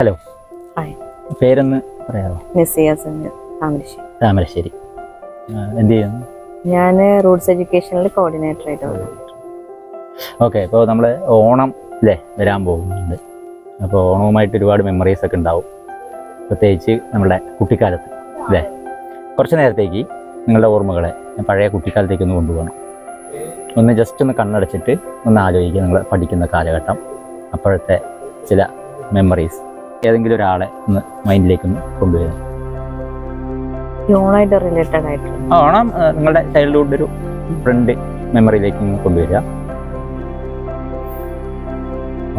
Hello. Hi. പേരൊന്ന് പറയാമോ? നിസിയ സമീർ താമരശ്ശേരി. താമരശ്ശേരി. എന്ത് ചെയ്യുന്നു? ഞാൻ റൂട്ട്സ് എഡ്യൂക്കേഷനിൽ കോർഡിനേറ്റർ. ആയിട്ട് ഓക്കെ ഇപ്പോൾ നമ്മൾ ഓണം അല്ലേ വരാൻ പോകുന്നുണ്ട്. അപ്പോൾ ഓണവുമായിട്ട് ഒരുപാട് മെമ്മറീസ് ഒക്കെ ഉണ്ടാവും. പ്രത്യേകിച്ച് നമ്മുടെ കുട്ടിക്കാലത്ത് അല്ലേ കുറച്ച് നേരത്തേക്ക് നിങ്ങളുടെ ഓർമ്മകളെ പഴയ കുട്ടിക്കാലത്തേക്ക് ഒന്ന് കൊണ്ടുപോകണം. ഒന്ന് ജസ്റ്റ് ഒന്ന് കണ്ണടച്ചിട്ട് ഒന്ന് ആലോചിക്കുക നിങ്ങൾ പഠിക്കുന്ന കാലഘട്ടം അപ്പോഴത്തെ ചില മെമ്മറീസ് ഏതെങ്കിലും ഒരാളെ ഒന്ന് മൈൻഡിലേക്ക് ഒന്ന് കൊണ്ടുവരുന്നത് റിലേറ്റഡ് ആയിട്ട്. ഓണം നിങ്ങളുടെ ചൈൽഡ്ഹുഡ് ഒരു ഫ്രണ്ട് മെമ്മറിയിലേക്ക് ഒന്ന് കൊണ്ടുവരിക.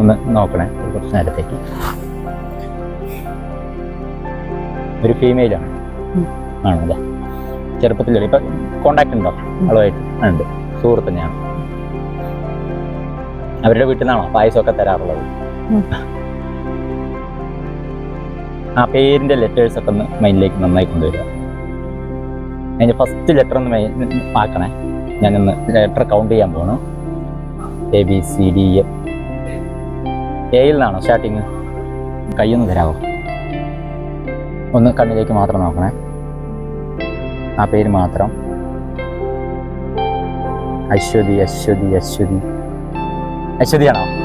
ഒന്ന് നോക്കണേ കുറച്ച് നേരത്തേക്ക്. ഒരു ഫീമെയിലാണ്. ആണല്ലേ? ചെറുപ്പത്തിൽ ഇപ്പൊ കോണ്ടാക്ട് ഉണ്ടോ? ആളുമായിട്ട്? ഉണ്ട്. സുഹൃത്ത് തന്നെയാണ്. അവരുടെ വീട്ടിൽ നിന്നാണോ പായസമൊക്കെ തരാറുള്ളത്. ആ പേരിന്റെ ലെറ്റേഴ്സ് ഒക്കെ ഒന്ന് മൈൻഡിലേക്ക് നന്നായി കൊണ്ടുവരിക. അതിന്റെ ഫസ്റ്റ് ലെറ്റർ ഒന്ന് മൈ- ആക്കണേ. ഞാനൊന്ന് ലെറ്റർ കൗണ്ട് ചെയ്യാൻ പോകണം A B C D A എയിൽ നിന്നാണോ സ്റ്റാർട്ടിങ് കൈയൊന്ന് തരാമോ ഒന്ന് കണ്ണിലേക്ക് മാത്രം നോക്കണേ. ആ പേര് മാത്രം. അശ്വതി അശ്വതി അശ്വതി. അശ്വതിയാണോ?